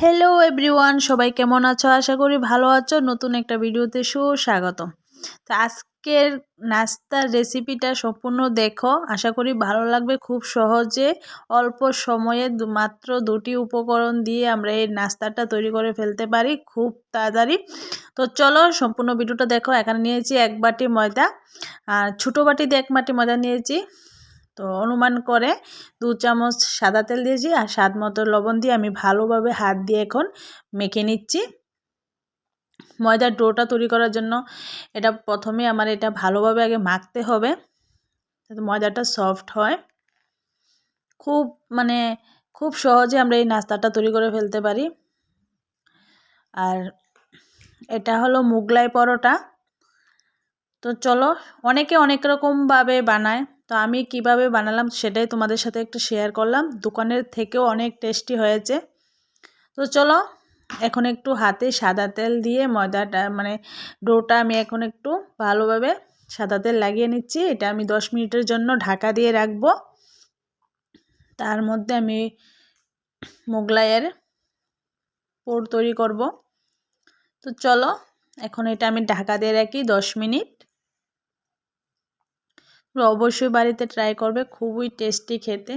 Hello everyone সবাই কেমন আছো? আশা করি ভালো আছো। নতুন একটা ভিডিওতে সুস্বাগত তো আজকের নাস্তার রেসিপিটা সম্পূর্ণ দেখো। আশা করি ভালো লাগবে খুব সহজে। অল্প সময়ে মাত্র দুটি উপকরণ দিয়ে আমরা এই নাস্তাটা তৈরি করে ফেলতে পারি খুব তাড়াতাড়ি। তো চলো সম্পূর্ণ ভিডিওটা দেখো। এখানে নিয়েছি এক বাটি ময়দা। আর ছোটো বাটিতে এক বাটি ময়দা নিয়েছি। তো অনুমান করে দু চামচ সাদা তেল দিয়েছি আর স্বাদ মতো লবণ দিয়ে আমি ভালোভাবে হাত দিয়ে এখন মেখে নিচ্ছি। ময়দার ডোটা তৈরি করার জন্য এটা প্রথমে আমার এটা ভালোভাবে আগে মাখতে হবে ময়দাটা সফট হয়। খুব মানে খুব সহজে আমরা এই নাস্তাটা তৈরি করে ফেলতে পারি। আর এটা হলো মুগলাই পরোটা। তো চলো অনেকে অনেক রকমভাবে বানায়। তো আমি কীভাবে বানালাম সেটাই তোমাদের সাথে একটু শেয়ার করলাম। দোকানের থেকেও অনেক টেস্টি হয়েছে। তো চলো, এখন একটু হাতে সাদা তেল দিয়ে ময়দাটা মানে ডোটা আমি এখন একটু ভালোভাবে সাদা তেল লাগিয়ে নিচ্ছি। এটা আমি দশ মিনিটের জন্য ঢাকা দিয়ে রাখব। তার মধ্যে আমি মোগলাইয়ের পোর তৈরি করব। তো চলো, এখন এটা আমি ঢাকা দিয়ে রাখি দশ মিনিট। অবশ্যই বাড়িতে ট্রাই করবে, খুবই টেস্টি খেতে।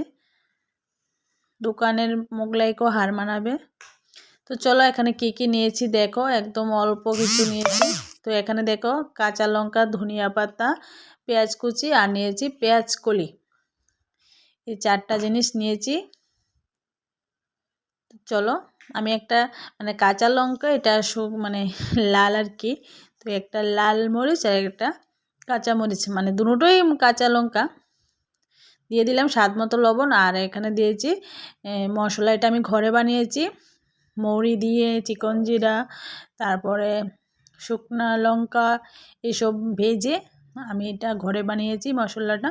দোকানের মোগলাইকেও হার মানাবে। তো চলো এখানে কি কি নিয়েছি দেখো, একদম অল্প কিছু নিয়েছি। তো এখানে দেখো, কাঁচা লঙ্কা, ধনিয়া পাতা, পেঁয়াজ কুচি আর নিয়েছি পেঁয়াজ কলি। এই চারটা জিনিস নিয়েছি। চলো, আমি একটা মানে কাঁচা লঙ্কা, এটা মানে লাল আর কি। তো একটা লাল মরিচ আর একটা কাঁচামরিচ মানে দুটোই কাঁচা লঙ্কা। দিয়ে দিলাম স্বাদ মতো লবণ আর এখানে দিয়েছি মশলা। এটা আমি ঘরে বানিয়েছি, মৌরি দিয়ে, চিকন জিরা, তারপরে শুকনা লঙ্কা, এসব ভেজে আমি এটা ঘরে বানিয়েছি মশলাটা।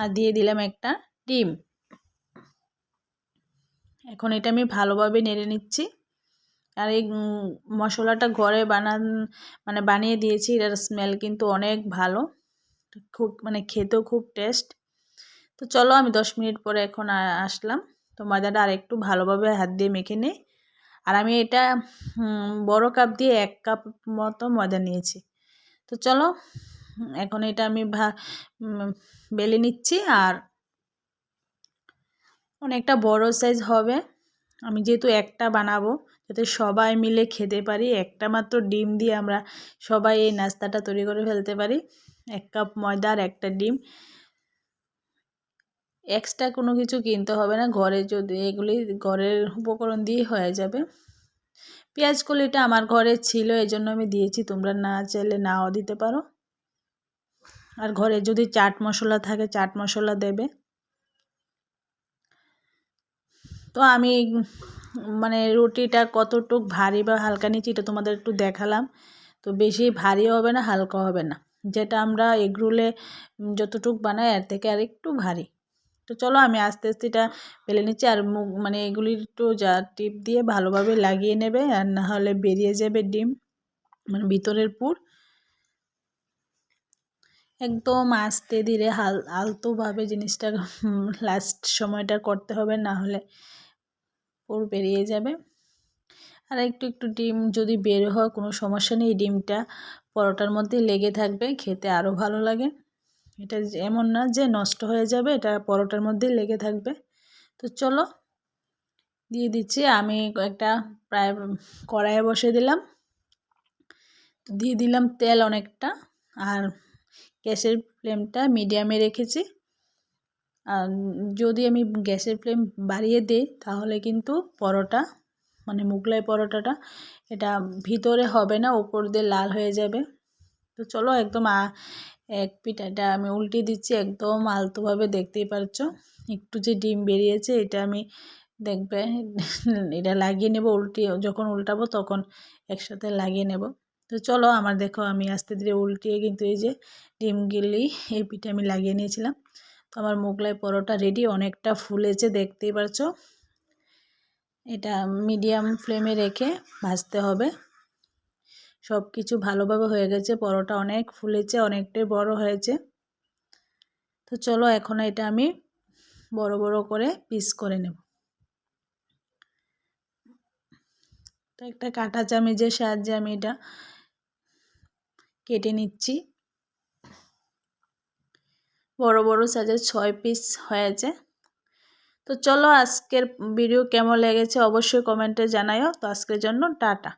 আর দিয়ে দিলাম একটা ডিম। এখন এটা আমি ভালোভাবে নেড়ে নিচ্ছি। আর এই মশলাটা ঘরে বানান মানে বানিয়ে দিয়েছি, এটার স্মেল কিন্তু অনেক ভালো। খুব মানে খেতেও খুব টেস্ট তো চলো আমি দশ মিনিট পরে এখন আসলাম। তো ময়দাটা আর একটু ভালোভাবে হাত দিয়ে মেখে নিই। আর আমি এটা বড় কাপ দিয়ে এক কাপ মতো ময়দা নিয়েছি। তো চলো, এখন এটা আমি বেলে নিচ্ছি আর অনেকটা বড় সাইজ হবে। আমি যেহেতু একটা বানাবো যাতে সবাই মিলে খেতে পারি। একটা মাত্র ডিম দিয়ে আমরা সবাই এই নাস্তাটা তৈরি করে ফেলতে পারি। এক কাপ ময়দা আর একটা ডিম। এক্সট্রা কোনো কিছু কিনতে হবে না। ঘরে যদি এগুলি ঘরের উপকরণ দিয়ে হয়ে যাবে। পেঁয়াজ কলিটা আমার ঘরে ছিল এই জন্য আমি দিয়েছি। তোমরা না চাইলে নাও দিতে পারো। আর ঘরে যদি চাট মশলা থাকে, চাট মশলা দেবে। তো আমি মানে রুটিটা কতটুক ভারী বা হালকা নিচ্ছি এটা তোমাদের একটু দেখালাম। তো বেশি ভারী হবে না, হালকা হবে না। যেটা আমরা এগরোলে যতটুক বানাই এর থেকে আর একটু ভারী। তো চলো আমি আস্তে আস্তে এটা পেলে নিচ্ছি আর মুখ মানে এগুলি একটু যা টিপ দিয়ে ভালোভাবে লাগিয়ে নেবে আর না হলে বেরিয়ে যাবে ডিম মানে ভিতরের পুর। একদম আস্তে ধীরে হাল, আলতোভাবে জিনিসটা লাস্ট সময়টা করতে হবে, না হলে পুর বেরিয়ে যাবে। আর একটু একটু ডিম যদি বের হয়, কোনো সমস্যা নেই, ডিমটা পরোটার মধ্যে লেগে থাকবে, খেতে আরও ভালো লাগে। এটা এমন না যে, নষ্ট হয়ে যাবে, এটা পরোটার মধ্যে লেগে থাকবে। তো চলো, দিয়ে দিচ্ছি, আমি একটা প্রায় কড়াইয়ে বসে দিলাম। দিয়ে দিলাম তেল অনেকটা, আর গ্যাসের ফ্লেমটা মিডিয়ামে রেখেছি। আর যদি আমি গ্যাসের ফ্লেম বাড়িয়ে দিই, তাহলে কিন্তু পরোটা মানে মুগলাই পরোটাটা, এটা ভিতরে হবে না, ওপর দিয়ে লাল হয়ে যাবে। তো চলো একদম এক পিঠাটা আমি উল্টে দিচ্ছি, একদম আলতোভাবে দেখতেই পারছ। একটু যে ডিম বেরিয়েছে, এটা আমি দেখবে, এটা লাগিয়ে নেব, উল্টে, যখন উল্টাবো তখন একসাথে লাগিয়ে নেব। তো চলো আমার দেখো আমি আস্তে ধীরে উল্টিয়ে কিন্তু এই যে ডিম ডিমগুলি এই পিঠে আমি লাগিয়ে নিয়েছিলাম। তো আমার মোগলাই পরোটা রেডি অনেকটা ফুলেছে, দেখতেই পারছ। এটা মিডিয়াম ফ্লেমে রেখে ভাজতে হবে। সব কিছু ভালোভাবে হয়ে গেছে, পরোটা অনেক ফুলেছে, অনেকটাই বড় হয়েছে। তো চলো এখন এটা আমি বড় বড় করে পিস করে নেব। তো একটা কাঁটা চামিচের সাহায্যে আমি এটা কেটে নিচ্ছি। বড় বড় সাইজের ছয় পিস হয়েছে। তো চলো আজকের ভিডিও কেমন লেগেছে অবশ্যই কমেন্টে জানাইও। তো আজকের জন্য টাটা।